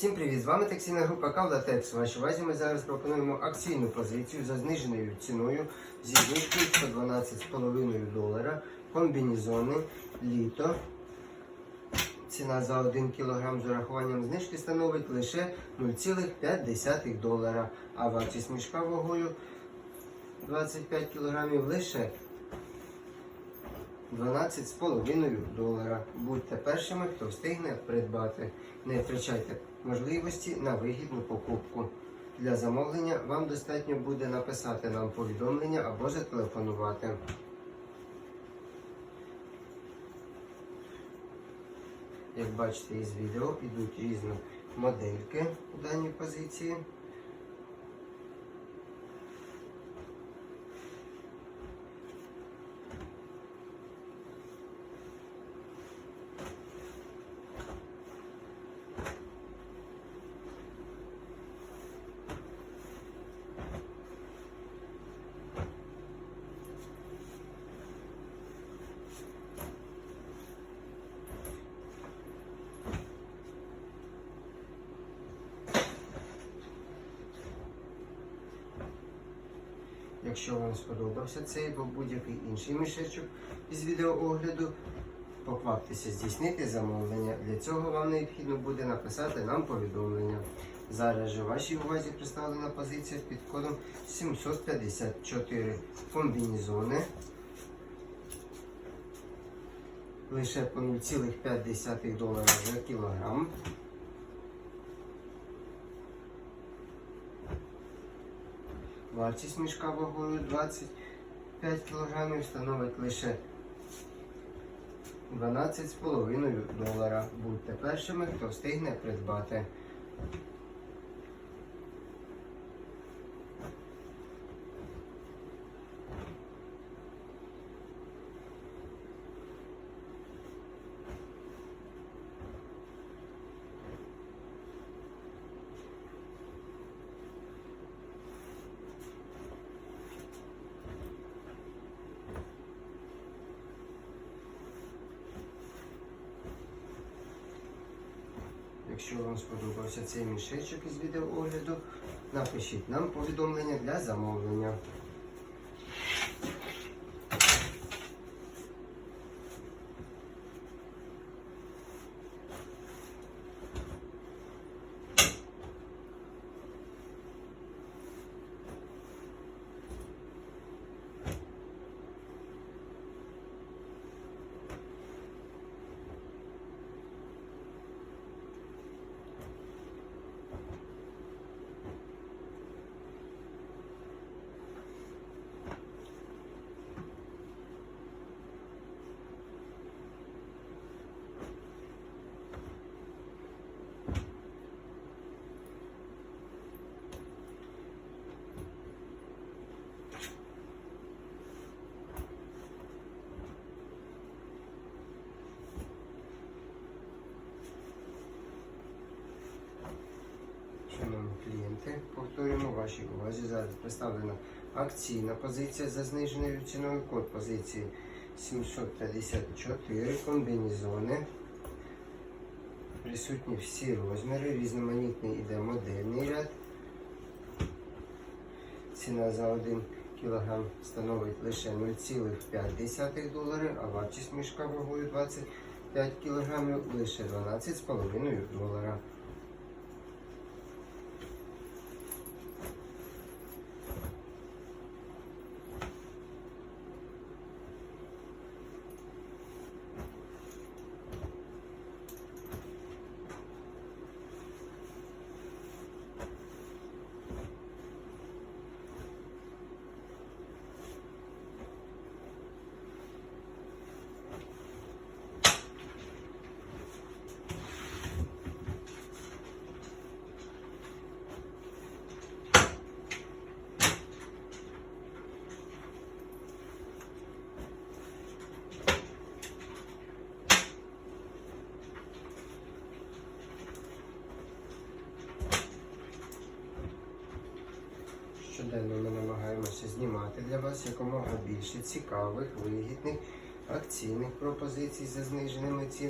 Всім привіт! З вами таксійна група Кавлатекс. Вашій увазі ми зараз пропонуємо акційну позицію за зниженою ціною зі знижкою 112,5 долара. Комбінізони літо. Ціна за 1 кг з урахуванням знижки становить лише 0,5 долара, а вартість мішка вагою 25 кг лише 12,5 долара. Будьте першими, хто встигне придбати. Не втрачайте можливості на вигідну покупку. Для замовлення вам достатньо буде написати нам повідомлення або зателефонувати. Як бачите із відео, йдуть різні модельки у даній позиції. Якщо вам сподобався цей або будь-який інший мішечок із відеоогляду, покваптеся здійснити замовлення. Для цього вам необхідно буде написати нам повідомлення. Зараз же вашій увазі представлена позиція під кодом 754 комбінізони. Лише по 0,5 долара за кілограм. Вартість мішка вагою 25 кг становить лише 12,5 долара. Будьте першими, хто встигне придбати. Якщо вам сподобався цей мішечок із відеоогляду, напишіть нам повідомлення для замовлення. Клієнти, повторюємо вашій увазі. Зараз представлена акційна позиція за зниженою ціною. Код позиції 754 комбінезони. Присутні всі розміри, різноманітний іде модельний ряд. Ціна за 1 кг становить лише 0,5 долари, а вартість мішка вагою 25 кг лише 12,5 долара. Щоденно ми намагаємося знімати для вас якомога більше цікавих, вигідних, акційних пропозицій за зниженими цінами.